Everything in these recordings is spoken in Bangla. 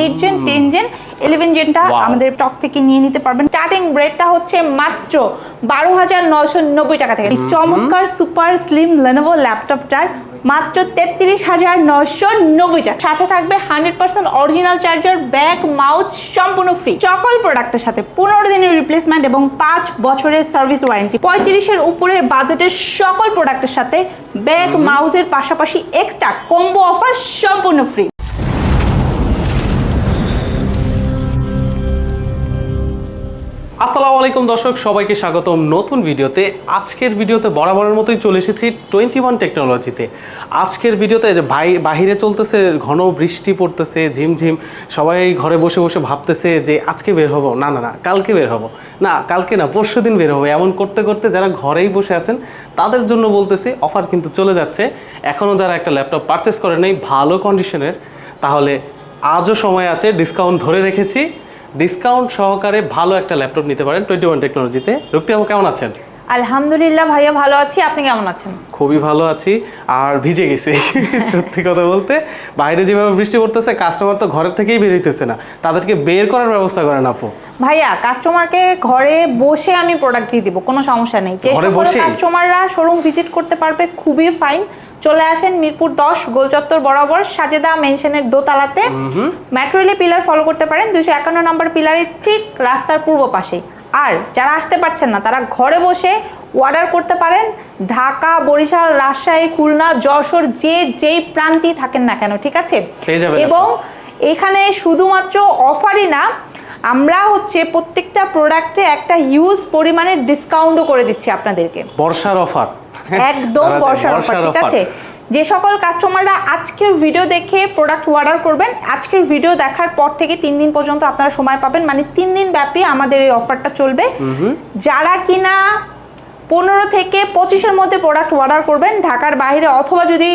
Eight gen ten gen eleven জেনটা আমাদের টক থেকে নিয়ে নিতে পারবেন। স্টার্টিং রেটটা হচ্ছে মাত্র বারো হাজার নয়শো নব্বই টাকা থেকে। চমৎকার সুপার স্লিম লেনোভো ল্যাপটপটার মাত্র তেত্রিশ হাজার নয়শো নব্বই টাকা। সাথে থাকবে hundred percent original charger bag mouse সম্পূর্ণ ফ্রি সকল প্রোডাক্টের সাথে পনেরো দিনের রিপ্লেসমেন্ট এবং পাঁচ বছরের সার্ভিস ওয়ারেন্টি পঁয়ত্রিশের উপরের বাজেটের সকল প্রোডাক্টের সাথে ব্যাক মাউসের পাশাপাশি এক্সট্রা কম্বো অফার সম্পূর্ণ ফ্রি আসসালামু আলাইকুম দর্শক, সবাইকে স্বাগতম নতুন ভিডিওতে। আজকের ভিডিওতে বরাবরের মতোই চলে এসেছি টোয়েন্টি ওয়ান টেকনোলজিতে। আজকের ভিডিওতে যে বাহিরে চলতেছে, ঘন বৃষ্টি পড়তেছে, ঝিমঝিম, সবাই ঘরে বসে বসে ভাবতেছে যে আজকে বের হব। না না না, কালকে বের হব। না, কালকে না, পরশু দিন বের হব। এমন করতে করতে যারা ঘরেই বসে আছেন, তাদের জন্য বলতেছি, অফার কিন্তু চলে যাচ্ছে। এখনও যারা একটা ল্যাপটপ পারচেস করে নেই, ভালো কন্ডিশনের তাহলে আজও সময় আছে ডিসকাউন্ট ধরে রেখেছি। ডিসকাউন্ট সহকারে ভালো একটা ল্যাপটপ নিতে পারেন টোয়েন্টি ওয়ান টেকনোলজিতে। রুক্তি কেমন আছেন? আলহামদুলিল্লাহ ভাইয়া ভালো আছি আপনি কেমন আছেন? খুবই ভালো আছি আর ভিজে গেছি সত্যি কথা বলতে। বাইরে যেভাবে বৃষ্টি পড়তেছে কাস্টমার তো ঘরের থেকেই বের হইতেছে না। তাদেরকে বের করার ব্যবস্থা করেন আপু। ভাইয়া কাস্টমারকে ঘরে বসে আমি প্রোডাক্ট দিয়ে দিব কোনো সমস্যা নেই। যে ঘরে সকল কাস্টমাররা শোরুম ভিজিট করতে পারবে খুবই ফাইন চলে আসেন মিরপুর দশ গোলচত্বর বরাবর সাজেদা মেনশনের দোতলাতে। মেট্রো রেলে পিলার ফলো করতে পারেন দুশো একান্ন নম্বর পিলারের ঠিক রাস্তার পূর্ব পাশে আর যারা আসতে পারছেন না তারা ঘরে বসে অর্ডার করতে পারেন। ঢাকা বরিশাল রাজশাহী খুলনা যশোর যে যেই প্রান্তি থাকেন না কেন ঠিক আছে? এবং এখানে শুধুমাত্র অফারই না আমরা হচ্ছে প্রত্যেকটা প্রোডাক্টে একটা হিউজ পরিমাণের ডিসকাউন্টও করে দিচ্ছি আপনাদেরকে। বর্ষার অফার একদম বর্ষার অফার ঠিক আছে? যে সকল কাস্টমাররা আজকের ভিডিও দেখে প্রোডাক্ট অর্ডার করবেন আজকের ভিডিও দেখার পর থেকে তিন দিন পর্যন্ত আপনারা সময় পাবেন। মানে তিন দিন ব্যাপী আমাদের এই অফারটা চলবে। যারা কিনা পনেরো থেকে পঁচিশের মধ্যে প্রোডাক্ট অর্ডার করবেন ঢাকার বাইরে অথবা যদি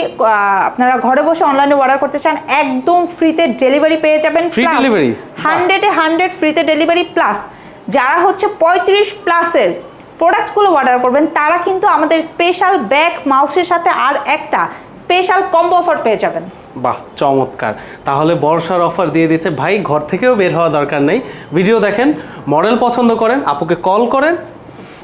আপনারা ঘরে বসে অনলাইনে অর্ডার করতে চান একদম ফ্রিতে ডেলিভারি পেয়ে যাবেন? হান্ড্রেডে হান্ড্রেড ফ্রিতে ডেলিভারি প্লাস যারা হচ্ছে পঁয়ত্রিশ প্লাসের প্রোডাক্টগুলো অর্ডার করবেন, তারা কিন্তু আমাদের স্পেশাল ব্যাক মাউসের সাথে আর একটা স্পেশাল কম্বো অফার পেয়ে যাবেন। বাহ, চমৎকার। তাহলে বর্ষার অফার দিয়ে দিচ্ছে ভাই, ঘর থেকেও বের হওয়া দরকার নেই। ভিডিও দেখেন মডেল পছন্দ করেন, আপুকে কল করেন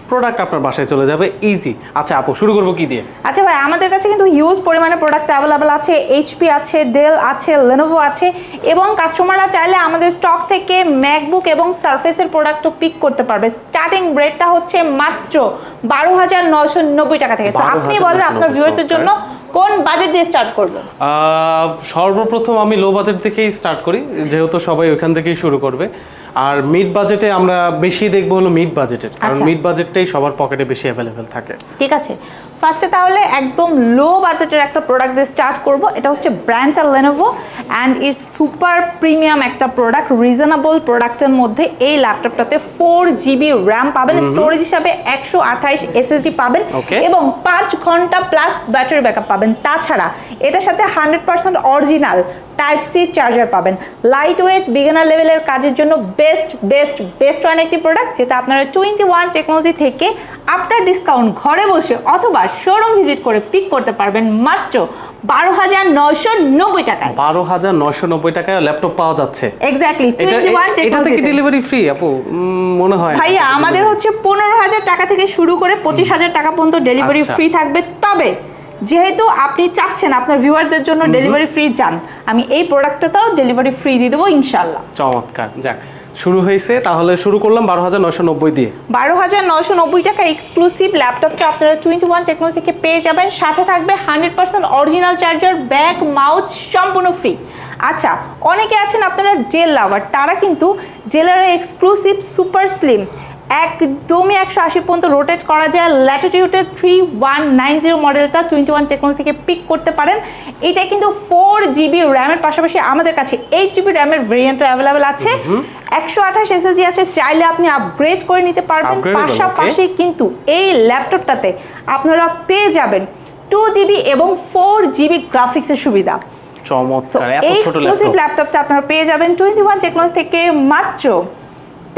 প্রোডাক্ট আপনার বাসায় চলে যাবে ইজি আচ্ছা আপু শুরু করব কি দিয়ে? আচ্ছা ভাই আমাদের কাছে কিন্তু হিউজ পরিমাণে প্রোডাক্ট অ্যাভেলেবেল আছে এইচপি আছে ডেল আছে লেনোভো আছে এবং কাস্টমাররা চাইলে আমাদের স্টক থেকে ম্যাকবুক এবং সারফেসের প্রোডাক্টও পিক করতে পারবে। স্টার্টিং রেটটা হচ্ছে মাত্র বারো হাজার নয়শো নব্বই টাকা থেকে। আপনি বলেন আপনার 12,990 ভিউয়ার্সদের জন্য কোন বাজেট দিয়ে স্টার্ট করব আহ, সর্বপ্রথম আমি লো বাজেট থেকেই স্টার্ট করি যেহেতু সবাই ওইখান থেকেই শুরু করবে। আর মিড বাজেটে আমরা বেশি দেখব হলো মিড বাজেটের কারণ আচ্ছা। মিড বাজেটটাই সবার পকেটে বেশি অ্যাভেলেবেল থাকে ঠিক আছে ফার্স্টে তাহলে একদম লো বাজেটের একটা প্রোডাক্ট দিয়ে স্টার্ট করব। এটা হচ্ছে brand R Lenovo and it's super premium একটা প্রোডাক্ট রিজনেবল প্রোডাক্টের মধ্যে এই ল্যাপটপটাতে ফোর জিবি র্যাম পাবেন। স্টোরেজ হিসাবে একশো আঠাইশ এসএসডি পাবেন এবং পাঁচ ঘণ্টা প্লাস ব্যাটারি ব্যাকআপ পাবেন। তাছাড়া এটার সাথে hundred percent original type C charger পাবেন। লাইট ওয়েট বিগিনার লেভেলের কাজের জন্য বেস্ট বেস্ট বেস্ট ওয়ান একটি প্রোডাক্ট যেটা আপনারা টোয়েন্টি ওয়ান টেকনোলজি থেকে আফটার ডিসকাউন্ট ঘরে বসে অথবা শোরুম ভিজিট করে পিক করতে পারবেন মাত্র বারো হাজার নয়শো নব্বই টাকায়। বারো হাজার নয়শো নব্বই টাকায় ল্যাপটপ পাওয়া যাচ্ছে। এক্স্যাক্টলি এটাতে কি ডেলিভারি ফ্রি আপু। মনে হয় ভাইয়া আমাদের হচ্ছে পনেরো হাজার টাকা থেকে শুরু করে পঁচিশ হাজার টাকা পর্যন্ত ডেলিভারি আচ্ছা। ফ্রি থাকবে। তবে যেহেতু আপনি চাচ্ছেন আপনার ভিউয়ারদের জন্য ডেলিভারি ফ্রি চান আমি এই প্রোডাক্টটাতেও ডেলিভারি ফ্রি দিয়ে দেবো ইনশাল্লাহ চমৎকার যাক। শুরু হয়েছে, তাহলে শুরু করলাম বারো হাজার নশো নব্বই দিয়ে। বারো হাজার নশো নব্বই টাকা এক্সক্লুসিভ ল্যাপটপটা আপনারা টোয়েন্টি ওয়ান টেকনোলজি থেকে পেয়ে যাবেন। সাথে থাকবে hundred percent original charger bag mouse সম্পূর্ণ ফ্রি আচ্ছা অনেকে আছেন আপনারা জেল লাভার, তারা কিন্তু জেলারের এক্সক্লুসিভ সুপার স্লিম একদমই একশো আশি পর্যন্ত রোটেট করা যায়। ল্যাটিটিউডের থ্রি ওয়ান নাইন জিরো মডেলটা টোয়েন্টি ওয়ান টেকনোলজি থেকে পিক করতে পারেন। এটা কিন্তু ফোর জিবি র্যামের পাশাপাশি আমাদের কাছে এইট জিবি র্যামের ভেরিয়েন্টও অ্যাভেলেবেল আছে। একশো আঠাশ এসএসজি আছে চাইলে আপনি আপগ্রেড করে নিতে পারবেন। পাশাপাশি কিন্তু এই ল্যাপটপটাতে আপনারা পেয়ে যাবেন টু জিবি এবং ফোর জিবি গ্রাফিক্সের সুবিধা। চমৎকার এত ছোট ল্যাপটপটা আপনারা পেয়ে যাবেন টোয়েন্টি ওয়ান টেকনোলজি থেকে মাত্র।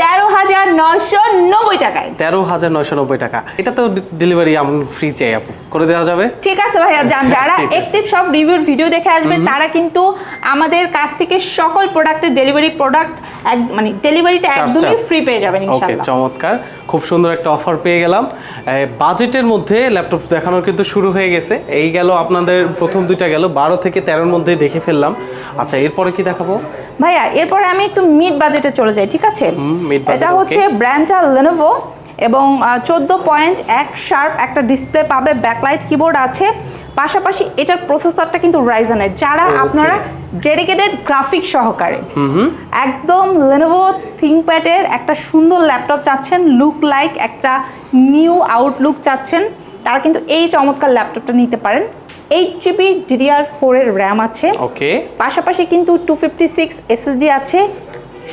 তেরো হাজার নয়শো নব্বই টাকায়। তেরো হাজার নয়শো নব্বই টাকা। এটা তো ডেলিভারি আমি ফ্রি চাই আপু। করে দেওয়া যাবে? ঠিক আছে ভাইয়া যান। যারা ঠিক একটিভ সব রিভিউর ভিডিও দেখে আসবে তারা কিন্তু আমাদের কাছ থেকে সকল প্রোডাক্টের ডেলিভারি প্রোডাক্ট মানে ডেলিভারিটা একদমই ফ্রি পেয়ে যাবেন ওকে চমৎকার। খুব সুন্দর একটা অফার পেয়ে গেলাম। বাজেটের মধ্যে ল্যাপটপ দেখানোর কিন্তু শুরু হয়ে গেছে। এই গেল আপনাদের প্রথম দুইটা গেল। বারো থেকে তেরোর মধ্যে দেখে ফেললাম। আচ্ছা এরপরে কি দেখাবো? ভাইয়া এরপরে আমি একটু মিড বাজেটে চলে যাই ঠিক আছে? এটা হচ্ছে. ব্র্যান্ডটা লেনোভো এবং চোদ্দ পয়েন্ট এক শার্প একটা ডিসপ্লে পাবে ব্যাকলাইট কিবোর্ড আছে। পাশাপাশি এটার প্রসেসরটা কিন্তু রাইজেনের যারা আপনারা ডেডিকেটেড গ্রাফিক সহকারে একদম লেনোভো থিঙ্কপ্যাডের একটা সুন্দর ল্যাপটপ চাচ্ছেন লুক লাইক একটা নিউ আউটলুক চাচ্ছেন তারা কিন্তু এই চমৎকার ল্যাপটপটা নিতে পারেন। এইট জিবি ডিডিআর ফোরের র্যাম আছে। ওকে পাশাপাশি কিন্তু টু ফিফটি সিক্স এসএসডি আছে।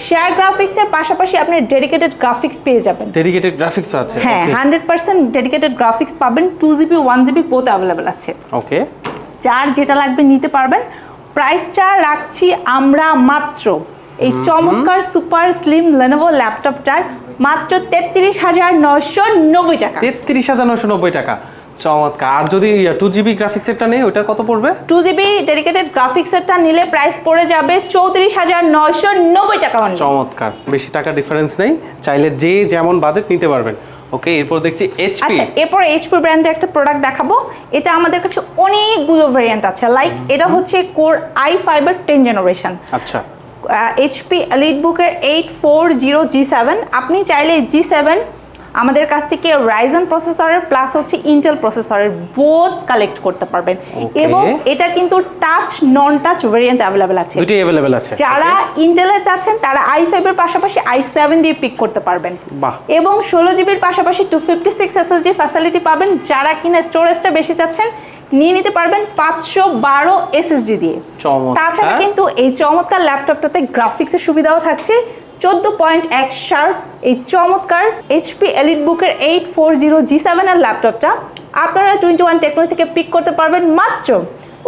শেয়ার গ্রাফিক্সের পাশাপাশি আপনি ডেডিকেটেড গ্রাফিক্স পেয়ে যাবেন। ডেডিকেটেড গ্রাফিক্স আছে। হ্যাঁ হান্ড্রেড পার্সেন্ট ডেডিকেটেড গ্রাফিক্স পাবেন। Two GB one GB both available আছে। ওকে যার যেটা লাগবে নিতে পারবেন। প্রাইসটা রাখছি আমরা মাত্র এই চমৎকার সুপার স্লিম লেনোভো ল্যাপটপটার মাত্র তেত্রিশ হাজার নশো নব্বই টাকা। তেত্রিশ হাজার নশো নব্বই টাকা। চমৎকার। আর যদি টু জিবি গ্রাফিক্সেরটা নেই ওটা কত পড়বে? টু জিবি ডেডিকেটেড গ্রাফিক্সেরটা নিলে প্রাইস পড়ে যাবে চৌত্রিশ হাজার নয়শো নব্বই টাকা। চমৎকার। বেশি টাকা ডিফারেন্স নেই। চাইলে যে যেমন বাজেট নিতে পারবেন। ওকে এরপর দেখছি এইচপি আচ্ছা এরপর এইচপি ব্র্যান্ডের একটা প্রোডাক্ট দেখাবো। এটা আমাদের কাছে অনেকগুলো ভেরিয়েন্ট আছে। লাইক এটা হচ্ছে core i five ten generation আচ্ছা। এইচপি এলিট বুকের eight four zero G seven আপনি চাইলে জি সেভেন আমাদের কাছ থেকে রাইজন প্রসেসরের প্লাস হচ্ছে ইন্টেল প্রসেসরের বোথ কালেক্ট করতে পারবেন। এবং এটা কিন্তু touch non touch variant available আছে। দুটি অ্যাভেলেবেল আছে। যারা ইন্টেলের চাচ্ছেন তারা আই ফাইভের পাশাপাশি আই সেভেন দিয়ে পিক করতে পারবেন। এবং ষোলো জিবির পাশাপাশি two fifty six SSD facility পাবেন। যারা কিনা স্টোরেজটা বেশি চাচ্ছেন নিয়ে নিতে পারবেন পাঁচশো বারো এসএসডি দিয়ে। তাছাড়া কিন্তু এই চমৎকার ল্যাপটপটাতে গ্রাফিক্সের সুবিধাও থাকছে। চোদ্দ পয়েন্ট এক শার্প এই চমৎকার এইচপি এলিট বুকের এইট ফোর জিরো জি সেভেনের ল্যাপটপটা আপনারা টোয়েন্টি ওয়ান টেকনোলজি থেকে পিক করতে পারবেন মাত্র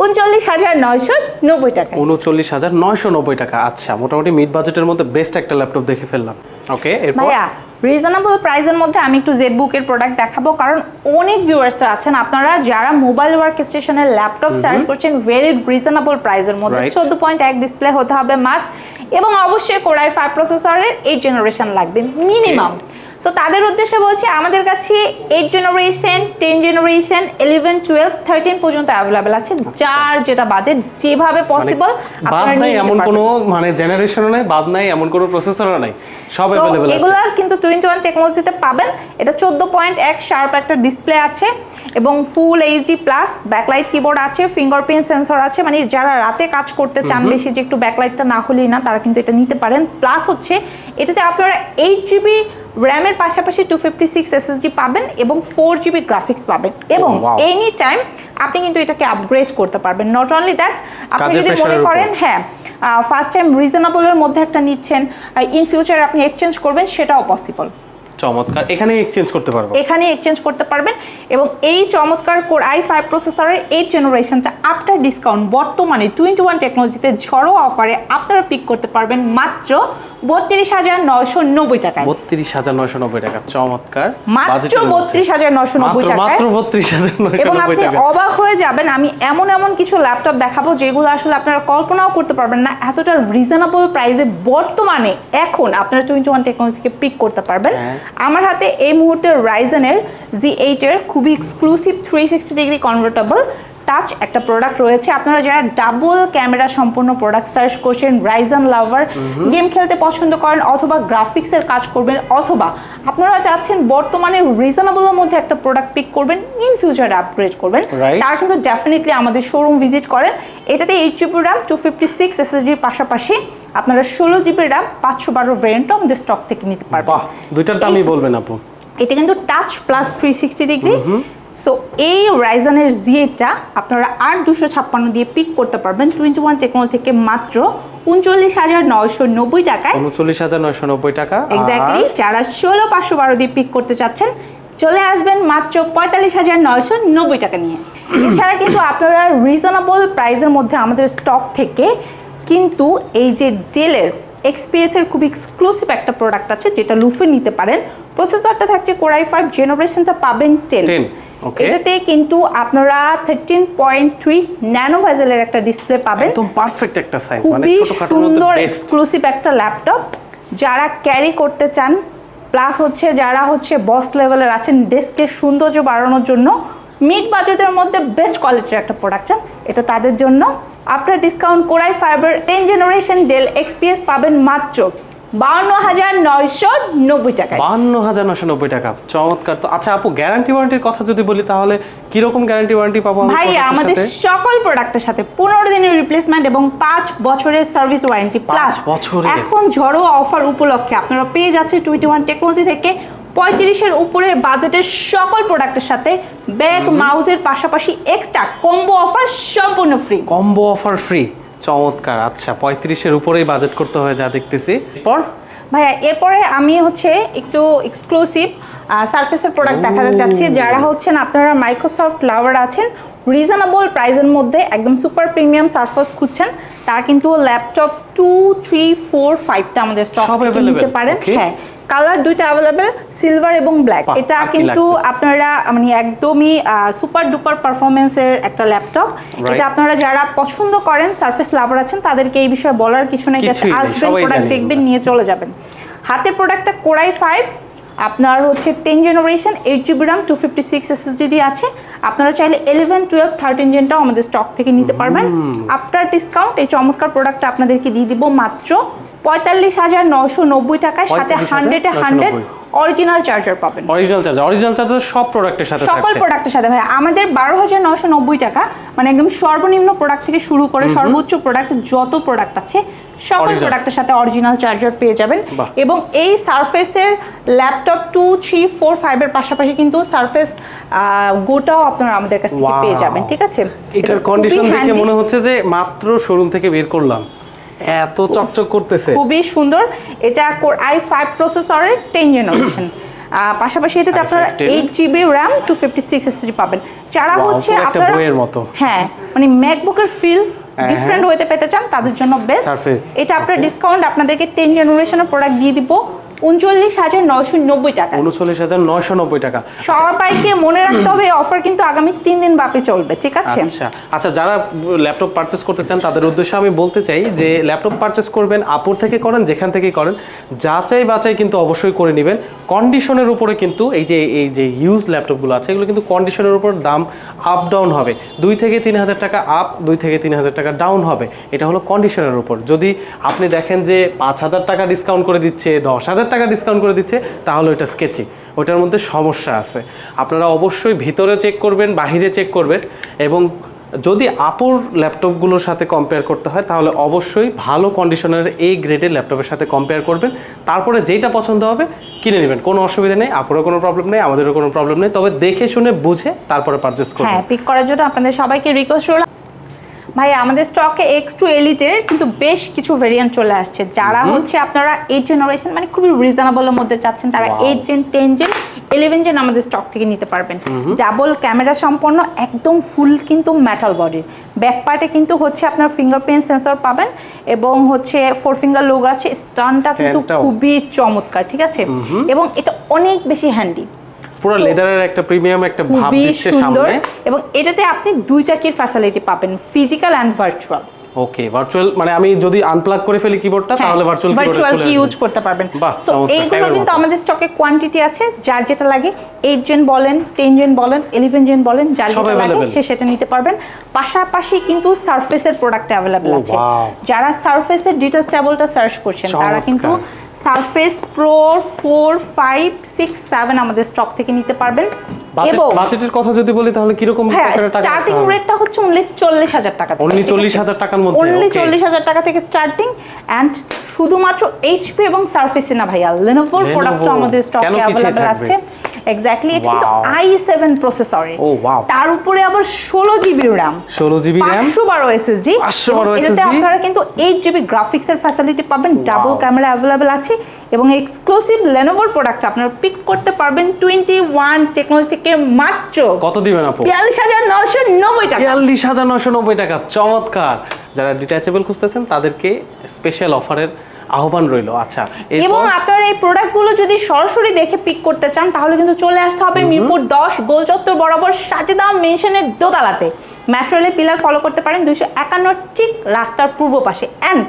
উনচল্লিশ হাজার নয়শো নব্বই টাকা উনচল্লিশ হাজার নয়শো নব্বই টাকা। আচ্ছা মোটামুটি মিড বাজেটের মধ্যে বেস্ট একটা ল্যাপটপ দেখে ফেললাম। ওকে ভাইয়া রিজনেবল প্রাইসের মধ্যে আমি একটু জেড বুকের প্রোডাক্ট দেখাবো কারণ অনেক ভিউয়ার্সরা আছেন। আপনারা যারা মোবাইল ওয়ার্ক স্টেশনের ল্যাপটপ সার্চ করছেন ভেরি রিজনেবল প্রাইসের মধ্যে। চোদ্দ পয়েন্ট এক ডিসপ্লে হতে হবে মাস্ট এবং অবশ্যই কোরাই ফাইভ প্রসেসরের এই জেনারেশন লাগবে মিনিমাম সো তাদের উদ্দেশ্যে বলছি আমাদের কাছে eight generation ten generation eleven twelve thirteen পর্যন্ত অ্যাভেলেবেল আছে। যার যেটা বাজেট যেভাবে মানে পসিবল বাদ নাই এমন কোনো মানে জেনারেশনও নাই বাদ নাই এমন কোনো প্রসেসরও নাই। সব অ্যাভেলেবেল আছে। এগুলা কিন্তু টোয়েন্টি ওয়ান টেকনোলজিতে পাবেন। এটা চোদ্দ পয়েন্ট এক শার্প একটা ডিসপ্লে আছে এবং full HD plus backlight keyboard আছে ফিঙ্গারপ্রিন্ট সেন্সর আছে। মানে যারা রাতে কাজ করতে চান বেশি যে একটু ব্যাকলাইটটা না হলেই না তারা কিন্তু এটা নিতে পারেন। প্লাস হচ্ছে এটাতে আপনারা এইট জিবি র্যামের পাশাপাশি টু ফিফটি সিক্স এসএসডি পাবেন এবং ফোর জিবি গ্রাফিক্স পাবেন। এবং এনি টাইম আপনি কিন্তু এটাকে আপগ্রেড করতে পারবেন। নট অনলি দ্যাট আপনি যদি মনে করেন হ্যাঁ ফার্স্ট টাইম রিজনেবলের মধ্যে একটা নিচ্ছেন ইন ফিউচার আপনি এক্সচেঞ্জ করবেন সেটাও পসিবল চমৎকার। এখানে এক্সচেঞ্জ করতে পারব। এখানে এক্সচেঞ্জ করতে পারবেন এবং এই চমৎকার কোর আই ফাইভ প্রসেসরের এইট জেনারেশনটা আফটার ডিসকাউন্ট বর্তমানে টোয়েন্টি ওয়ান টেকনোলজিতে ঝড়ো অফারে আপনারা পিক করতে পারবেন মাত্র বত্রিশ হাজার নয়শো নব্বই টাকায়। বত্রিশ হাজার নয়শো নব্বই টাকা চমৎকার। মাত্র বত্রিশ হাজার নশো নব্বই টাকায়। মাত্র বত্রিশ হাজার এবং আপনি অবাক হয়ে যাবেন আমি এমন এমন কিছু ল্যাপটপ দেখাবো যেগুলো আসলে আপনারা কল্পনাও করতে পারবেন না। এতটা রিজনেবল প্রাইসে বর্তমানে এখন আপনারা টোয়েন্টি ওয়ান টেকনোলজি থেকে পিক করতে পারবেন। হ্যাঁ। আমার হাতে এই মুহূর্তে রাইজেনের জি এইটের খুবই exclusive three sixty degree convertible touch একটা প্রোডাক্ট রয়েছে। আপনারা যারা ডাবল ক্যামেরা সম্পূর্ণ প্রোডাক্ট সার্চ করছেন রাইজন লাভার গেম খেলতে পছন্দ করেন অথবা গ্রাফিক্সের কাজ করবেন অথবা আপনারা চাচ্ছেন বর্তমানে রিজনেবলের মধ্যে একটা প্রোডাক্ট পিক করবেন ইন ফিউচারে আপগ্রেড করবেন. তারা কিন্তু ডেফিনেটলি আমাদের শোরুম ভিজিট করেন। এটাতে eight GB RAM two fifty six এসএসডির পাশাপাশি আপনারা ষোলো জিবি র্যাম পাঁচশো বারো ভ্যারিয়েন্টও আমাদের স্টক থেকে নিতে পারবেন। দুইটার দামই বলবেন আপু। এটা কিন্তু touch plus three sixty degree so এই রাইজানের জিএটা আপনারা আট দুশো ছাপ্পান্ন দিয়ে পিক করতে পারবেন। টোয়েন্টি ওয়ান টেকনোলজি থেকে মাত্র উনচল্লিশ হাজার নয়শো নব্বই টাকায়। উনচল্লিশ হাজার নয়শো নব্বই টাকা। আর এক্স্যাক্টলি যারা ষোলো পাঁচশো বারো দিয়ে পিক করতে চাচ্ছেন চলে আসবেন মাত্র পঁয়তাল্লিশ হাজার নয়শো নব্বই টাকা নিয়ে। এছাড়া কিন্তু আপনারা রিজনেবল প্রাইসের মধ্যে আমাদের স্টক থেকে কিন্তু এই যে ডেলের এক্সপিএস এর খুব এক্সক্লুসিভ একটা প্রোডাক্ট আছে যেটা লুফে নিতে পারেন। প্রসেসরটা থাকছে কোরাই ফাইভ জেনারেশনটা পাবেন টেন 10, okay. এটাতে কিন্তু আপনারা থার্টিন পয়েন্ট থ্রি ন্যানো ভেজেলের একটা ডিসপ্লে পাবেন। একদম পারফেক্ট একটা সাইজ মানে ছোটখাটোর সুন্দর এক্সক্লুসিভ একটা ল্যাপটপ যারা ক্যারি করতে চান প্লাস হচ্ছে যারা হচ্ছে বস লেভেলের আছেন ডেস্কের সৌন্দর্য বাড়ানোর জন্য মিড বাজেটের মধ্যে বেস্ট কোয়ালিটির একটা প্রোডাক্ট চান এটা তাদের জন্য। আপনার discount core i five ten generation Dell XPS পাবেন মাত্র বাউন্ন হাজার নয়শো নব্বই টাকায়। বান্ন হাজার নশো নব্বই টাকা চমৎকার। তো আচ্ছা আপু গ্যারান্টি ওয়ারেন্টির কথা যদি বলি তাহলে কীরকম গ্যারান্টি ওয়ারেন্টি পাবো ভাই আমাদের সকল প্রোডাক্টের সাথে পনেরো দিনের রিপ্লেসমেন্ট এবং পাঁচ বছরের সার্ভিস ওয়ারেন্টি প্লাস বছরের? এখন ঝড়ো অফার উপলক্ষে আপনারা পেয়ে যাচ্ছে টোয়েন্টি ওয়ান টেকনোলজি থেকে পঁয়ত্রিশের উপরে বাজেটের সকল প্রোডাক্টের সাথে ব্যাগ মাউসের পাশাপাশি এক্সট্রা কম্বো অফার সম্পূর্ণ ফ্রি কম্বো অফার ফ্রি চমৎকার। আচ্ছা পঁয়ত্রিশের উপরেই বাজেট করতে হয় যা দেখতেছি। এরপর? ভাইয়া এরপরে আমি হচ্ছে একটু এক্সক্লুসিভ সার্ফেসের প্রোডাক্ট দেখাতে চাচ্ছি যারা হচ্ছেন আপনারা মাইক্রোসফট লাভার আছেন রিজনেবল প্রাইসের মধ্যে একদম সুপার প্রিমিয়াম সার্ফেস খুঁজছেন তার কিন্তু ল্যাপটপ টু থ্রি ফোর ফাইভটা আমাদের স্টক নিতে পারেন। হ্যাঁ কালার দুইটা অ্যাভেলেবেল সিলভার এবং ব্ল্যাক এটা কিন্তু আপনারা মানে একদমই সুপার ডুপার পারফরমেন্সের একটা ল্যাপটপ এটা আপনারা যারা পছন্দ করেন সার্ফেস লাভার আছেন তাদেরকে এই বিষয়ে বলার কিছু নেই। জাস্ট আসবেন প্রোডাক্ট দেখবেন নিয়ে চলে যাবেন। হাতের প্রোডাক্টটা কোরাই ফাইভ আপনার হচ্ছে ten generation eight GB RAM two fifty six SSD দিয়ে আছে। আপনারা চাইলে ইলেভেন টুয়েলভ থার্টিন জেনটাও আমাদের স্টক থেকে নিতে পারবেন। আফটার ডিসকাউন্ট এই চমৎকার প্রোডাক্টটা আপনাদেরকে দিয়ে দিব মাত্র পঁয়তাল্লিশ হাজার নশো নব্বই টাকায় সাথে হান্ড্রেডে হান্ড্রেড অরিজিনাল চার্জার পাবেন। অরিজিনাল চার্জার অরিজিনাল চার্জার সব প্রোডাক্টের সাথে সকল প্রোডাক্টের সাথে। ভাই আমাদের বারো হাজার নশো নব্বই টাকা মানে একদম সর্বনিম্ন প্রোডাক্ট থেকে শুরু করে সর্বোচ্চ প্রোডাক্ট যত প্রোডাক্ট আছে সকল প্রোডাক্টের সাথে অরিজিনাল চার্জার পেয়ে যাবেন। এবং এই সারফেসের ল্যাপটপ টু থ্রি ফোর ফাইভের পাশাপাশি কিন্তু সারফেস গোটাও আপনারা আমাদের কাছ থেকে পেয়ে যাবেন ঠিক আছে? এটার কন্ডিশন দেখে মনে হচ্ছে যে মাত্র শোরুম থেকে বের করলাম। এত চকচক করতেছে। খুবই সুন্দর। এটা আই ফাইভ প্রসেসরের টেন জেনারেশন পাশাপাশি এটাতে i5 আপনারা 10 eight GB RAM two fifty six SSD পাবেন। যারা হচ্ছে আপনার। হ্যাঁ মানে ম্যাকবুকের ফিল ডিফারেন্ট। হইতে পেতে চান তাদের জন্য বেস্ট এটা আপনার ডিসকাউন্ট আপনাদেরকে টেন জেনারেশনের প্রোডাক্ট দিয়ে দিব। উনচল্লিশ হাজার নয়শো নব্বই টাকা। উনচল্লিশ হাজার নয়শো নব্বই টাকা। সবাইকে মনে রাখতে হবে অফার কিন্তু আগামী তিন দিন ব্যাপী চলবে ঠিক আছে? আচ্ছা আচ্ছা যারা ল্যাপটপ পারচেস করতে চান তাদের উদ্দেশ্যে আমি বলতে চাই যে ল্যাপটপ পারচেস করবেন আপুর থেকে করেন যেখান থেকেই করেন যাচাই বাছাই কিন্তু অবশ্যই করে নেবেন। কন্ডিশনের উপরে কিন্তু এই যে এই যে ইউজ ল্যাপটপগুলো আছে এগুলো কিন্তু কন্ডিশনের উপর দাম আপ ডাউন হবে। দুই থেকে তিন হাজার টাকা আপ দুই থেকে তিন হাজার টাকা ডাউন হবে। এটা হলো কন্ডিশনের উপর। যদি আপনি দেখেন যে পাঁচ হাজার টাকা ডিসকাউন্ট করে দিচ্ছে দশ হাজার টাকা ডিসকাউন্ট করে দিচ্ছে, তাহলে ওইটা স্কেচি ওইটার মধ্যে সমস্যা আছে। আপনারা অবশ্যই ভিতরে চেক করবেন, বাহিরে চেক করবেন এবং যদি আপুর ল্যাপটপগুলোর সাথে কম্পেয়ার করতে হয়, তাহলে অবশ্যই ভালো কন্ডিশনের এই গ্রেডের ল্যাপটপের সাথে কম্পেয়ার করবেন। তারপরে যেইটা পছন্দ হবে, কিনে নেবেন। কোনো অসুবিধা নেই, আপুরও কোনো প্রবলেম নেই, আমাদেরও কোনো প্রবলেম নেই। তবে দেখে শুনে বুঝে তারপরে পারচেস করবেন। হ্যাঁ পিক করার জন্য আপনাদের সবাইকে রিকোয়েস্ট ভাই আমাদের স্টকে এক্স টু এলিটের কিন্তু বেশ কিছু ভেরিয়েন্ট চলে আসছে। যারা হচ্ছে আপনারা এইট জেনারেশন মানে খুবই রিজনেবলের মধ্যে চাচ্ছেন তারা eight gen ten gen eleven gen আমাদের স্টক থেকে নিতে পারবেন। ডাবল ক্যামেরা সম্পন্ন একদম ফুল কিন্তু মেটাল বডির ব্যাক পার্টে কিন্তু হচ্ছে আপনার ফিঙ্গারপ্রিন্ট সেন্সর পাবেন এবং হচ্ছে ফোর ফিঙ্গার লোগ আছে। স্টানটা কিন্তু খুবই চমৎকার ঠিক আছে? এবং এটা অনেক বেশি হ্যান্ডি পুরো লেদারের একটা প্রিমিয়াম একটা ভাব দিচ্ছে সামনে। এবং এটাতে আপনি দুইটা ফ্যাসিলিটি পাবেন physical and virtual okay virtual মানে আমি যদি আনপ্লাগ করে ফেলি কিবোর্ডটা তাহলে ভার্চুয়াল ভার্চুয়াল কি ইউজ করতে পারবেন। সো এইগুলো কিন্তু আমাদের স্টকে কোয়ান্টিটি আছে যার যেটা লাগে এইট জেন বলেন টেন জেন বলেন ইলেভেন জেন বলেন যার যেটা লাগে সে সেটা নিতে পারবেন। পাশাপাশি কিন্তু সারফেসের প্রোডাক্ট Oh, আছে. যারা সারফেসের ডিটেলস টেবলটা সার্চ করছেন তারা কিন্তু Surface Pro four five six seven আমাদের স্টক থেকে নিতে পারবেন। এবং বাজেটের কথা যদি বলি তাহলে কীরকম হ্যাঁ স্টার্টিং রেটটা হচ্ছে অনলি চল্লিশ হাজার টাকা অনলি চল্লিশ হাজার টাকার মধ্যে অনলি চল্লিশ হাজার টাকা থেকে স্টার্টিং অ্যান্ড শুধুমাত্র এইচপি এবং সার্ফেসে না ভাইয়া লেনোভোর আমাদের স্টকে অ্যাভেলেবল আছে। এক্স্যাক্টলি এটা কিন্তু আই সেভেন প্রসেসরে Oh, তার উপরে আবার ষোলো জিবি র্যাম ষোলো জিবি পাঁচশো বারো এসএসডি 512 এটাতে SSD আপনারা কিন্তু এইট জিবি গ্রাফিক্সের ফ্যাসিলিটি পাবেন। ডাবল ক্যামেরা অ্যাভেলেবেল আছে। এবং এক্সক্লুসিভ লেনোভোর প্রোডাক্ট আপনারা পিক করতে পারবেন টোয়েন্টি ওয়ান টেকনোলজি থেকে মাত্র কত দিবেন আপু? বিয়াল্লিশ হাজার নশো নব্বই টাকা। বিয়াল্লিশ হাজার নশো নব্বই টাকা চমৎকার। যারা ডিটাচেবল খুঁজতেছেন তাদেরকে স্পেশাল অফারের আহ্বান রইল। আচ্ছা এবং আপনারা এই প্রোডাক্টগুলো যদি সরাসরি দেখে পিক করতে চান তাহলে কিন্তু চলে আসতে হবে মিরপুর দশ গোল চত্বর বরাবর সাজেদা মেনশনের দোতলাতে। ম্যাট্রোলে পিলার ফলো করতে পারেন দুইশো একান্ন ঠিক রাস্তার পূর্ব পাশে। অ্যান্ড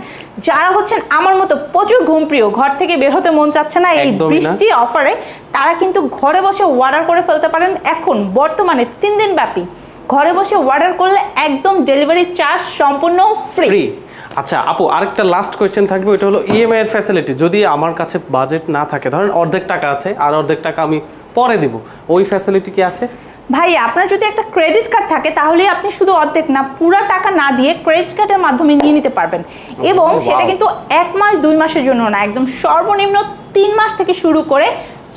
যারা হচ্ছেন আমার মতো প্রচুর ঘুমপ্রিয় ঘর থেকে বের হতে মন চাচ্ছে না এই বৃষ্টি অফারে তারা কিন্তু ঘরে বসে অর্ডার করে ফেলতে পারেন। এখন বর্তমানে তিন দিন ব্যাপী ঘরে বসে অর্ডার করলে একদম ডেলিভারি চার্জ সম্পূর্ণ ফ্রি ফ্রি আচ্ছা আপু আরেকটা লাস্ট কোয়েশ্চেন থাকবে ওইটা হলো ইএমআই এর ফ্যাসিলিটি যদি আমার কাছে বাজেট না থাকে ধরেন অর্ধেক টাকা আছে আর অর্ধেক টাকা আমি পরে দিব ওই ফ্যাসিলিটি কি আছে? ভাই আপনার যদি একটা ক্রেডিট কার্ড থাকে তাহলে আপনি শুধু অর্ধেক না পুরো টাকা না দিয়ে ক্রেডিট কার্ডের মাধ্যমে নিয়ে নিতে পারবেন। এবং সেটা কিন্তু এক মাস দুই মাসের জন্য না একদম সর্বনিম্ন তিন মাস থেকে শুরু করে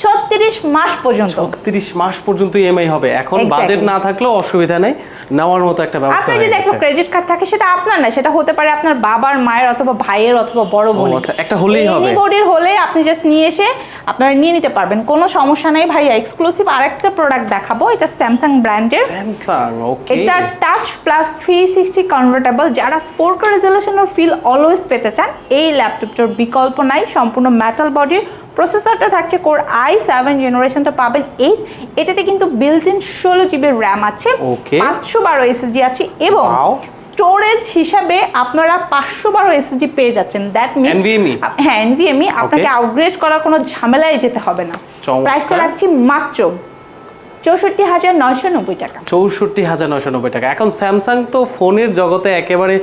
ছত্রিশ মাস পর্যন্ত। ছত্রিশ মাস পর্যন্ত ইএমআই হবে। এখন বাজেট না থাকলেও অসুবিধা নেই। নেওয়ার মতো একটা ব্যবস্থা আপনার হয়ে যদি একটা ক্রেডিট কার্ড থাকে সেটা আপনার না সেটা হতে পারে আপনার বাবার মায়ের অথবা ভাইয়ের অথবা বড় বোনের। আচ্ছা, একটা হলেই হবে। বডির হলে আপনি জাস্ট নিয়ে এসে আপনারা নিয়ে নিতে পারবেন। কোনো সমস্যা নেই ভাইয়া এক্সক্লুসিভ আরেকটা প্রোডাক্ট দেখাবো এটা স্যামসাং ব্র্যান্ডের স্যামসাং ওকে এটা touch plus three sixty convertible যারা ফোর কে রেজলিউশনের ফিল অলওয়েজ পেতে চান এই ল্যাপটপটার বিকল্প নাই সম্পূর্ণ মেটাল বডির প্রসেসরটা থাকছে কোর আই সেভেন জেনারেশনটা পাবেন এইট এটাতে কিন্তু বিল্ট ইন ষোলো জিবি র্যাম আছে পাঁচশো বারো এসএসডি আছে এবং স্টোরেজ হিসাবে আপনারা পাঁচশো বারো এসএসডি পেয়ে যাচ্ছেন। That mean? হ্যাঁ এনভিএমই আপনাকে আপগ্রেড করার কোনো ঝামেলায় যেতে হবে না। প্রাইসটা রাখছি মাত্র চৌষট্টি হাজার নয়শো নব্বই টাকা। চৌষট্টি হাজার নয়শো নব্বই টাকা। এখন স্যামসাং তো ফোনের জগতে একেবারে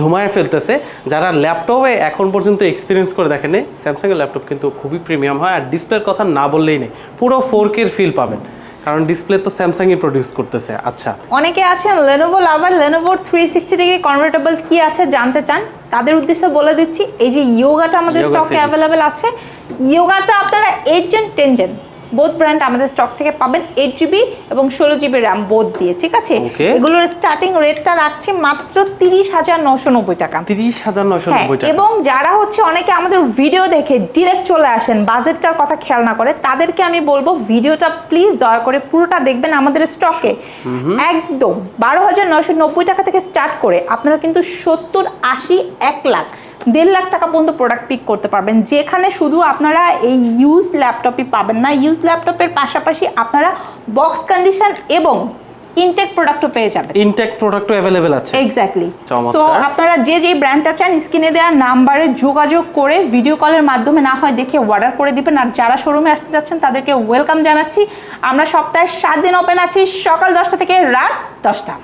ধুমায় ফেলতেছে। যারা ল্যাপটপে এখন পর্যন্ত এক্সপিরিয়েন্স করে দেখেনি স্যামসাংয়ের ল্যাপটপ কিন্তু খুবই প্রিমিয়াম হয় আর ডিসপ্লের কথা না বললেই নেই। পুরো ফোর কের ফিল পাবেন। কারণ ডিসপ্লে তো স্যামসাংই প্রডিউস করতেছে। আচ্ছা। অনেকে আছেন লেনোভো লাভার লেনোভোর থ্রি সিক্সটি ডিগ্রি কনভার্টেবল কি আছে জানতে চান? তাদের উদ্দেশ্যে বলে দিচ্ছি এই যে ইয়োগাটা আমাদের স্টকে অ্যাভেলেবেল আছে। ইয়োগাটা আপনারা eight gen ten gen both brand আমাদের স্টক থেকে পাবেন এইট জিবি এবং ষোলো জিবি র্যাম বোধ দিয়ে ঠিক আছে? এগুলোর স্টার্টিং রেটটা রাখছি মাত্র তিরিশ হাজার নশো নব্বই টাকা। তিরিশ হাজার নয়শো হ্যাঁ নব্বই টাকা। এবং যারা হচ্ছে অনেকে আমাদের ভিডিও দেখে ডিরেক্ট চলে আসেন বাজেটটার কথা খেয়াল না করে তাদেরকে আমি বলব ভিডিওটা প্লিজ দয়া করে পুরোটা দেখবেন আমাদের স্টকে একদম বারো হাজার নশো নব্বই টাকা থেকে স্টার্ট করে আপনারা কিন্তু সত্তর আশি এক লাখ দেড় লাখ টাকা পর্যন্ত প্রোডাক্ট পিক করতে পারবেন। যেখানে শুধু আপনারা এই ইউজ ল্যাপটপই পাবেন না ইউজ ল্যাপটপের পাশাপাশি আপনারা বক্স কন্ডিশন এবং ইনটেক প্রোডাক্টও পেয়ে যাবেন। ইনটেক প্রোডাক্টও অ্যাভেলেবেল আছে। এক্স্যাক্টলি। সো আপনারা যে যে ব্র্যান্ডটা চান স্ক্রিনে দেওয়া নাম্বারে যোগাযোগ করে ভিডিও কলের মাধ্যমে না হয় দেখে অর্ডার করে দিবেন। আর যারা শোরুমে আসতে যাচ্ছেন তাদেরকে ওয়েলকাম জানাচ্ছি। আমরা সপ্তাহে সাত দিন ওপেন আছি। সকাল দশটা থেকে রাত দশটা।